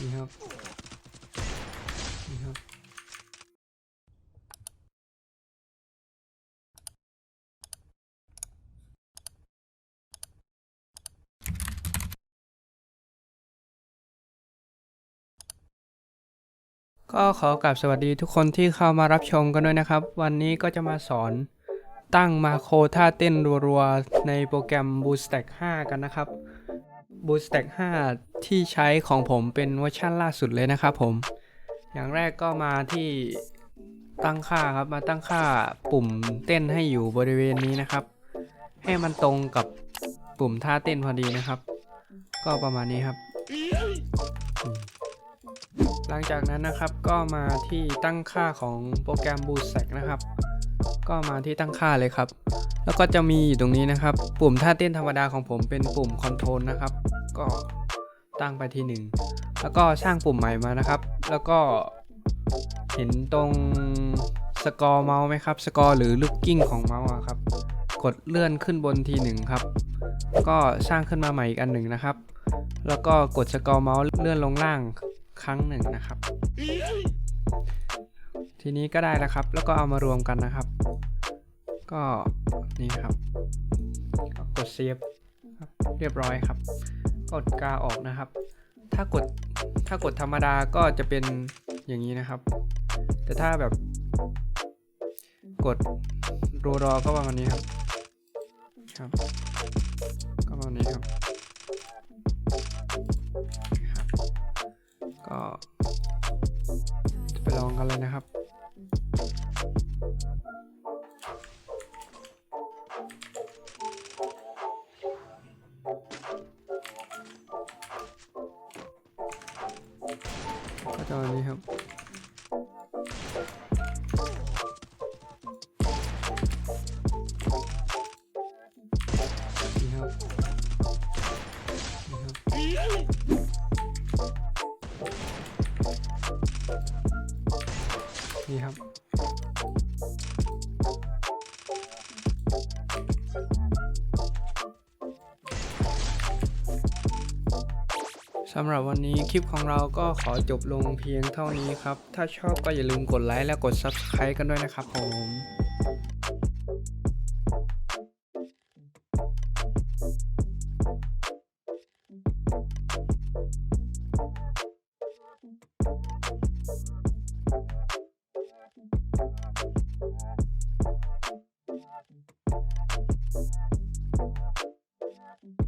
นี่ครับ นี่ครับก็ขอกลับสวัสดีทุกคนที่เข้ามารับชมกันด้วยนะครับ วันนี้ก็จะมาสอนตั้งมาโคท่าเต้นรัวๆ ในโปรแกรม b o o s t a c k 5 กันนะครับ Bootstack 5 ที่ใช้ของผมเป็นเวอร์ชันล่าสุดเลยนะครับผม อย่างแรกก็มาที่ตั้งค่าครับ มาตั้งค่าปุ่มเต้นให้อยู่บริเวณนี้นะครับ ให้มันตรงกับปุ่มท่าเต้นพอดีนะครับ ก็ประมาณนี้ครับ หลังจากนั้นนะครับก็มาที่ตั้งค่าของโปรแกรม Bootstack นะครับ ก็มาที่ตั้งค่าเลยครับ แล้วก็จะมีอยู่ตรงนี้นะครับ ปุ่มท่าเต้นธรรมดาของผมเป็นปุ่มคอนโทรลนะครับ ก็ตั้งไปที่ 1 แล้วก็สร้างปุ่มใหม่มานะครับ แล้วก็เห็นตรงสกอร์เมาส์ไหมครับ สกอร์หรือลูกกิ้งของเมาส์ครับ กดเลื่อนขึ้นบนทีหนึ่งครับ ก็สร้างขึ้นมาใหม่อีกอันหนึ่งนะครับ แล้วก็กดสกอร์เมาส์เลื่อนลงล่างครั้งหนึ่งนะครับ ทีนี้ก็ได้แล้วครับ แล้วก็เอามารวมกันนะครับ ก็นี่ครับก็กดเซฟเรียบร้อยครับ กดกาออกนะครับ ถ้ากดถ้ากดธรรมดาก็จะเป็นอย่างนี้นะครับ แต่ถ้าแบบ กดรัวรอก็ประมาณนี้ครับครับ ก็ประมาณนี้ครับครับ ก็จะไปลองกันเลยนะครับ ก็จะวันนี้ครับ นี่ครับ นี่ครับ นี่ครับ สำหรับวันนี้คลิปของเราก็ขอจบลงเพียงเท่านี้ครับ ถ้าชอบก็อย่าลืมกดไลค์และกด Subscribe กันด้วยนะครับผม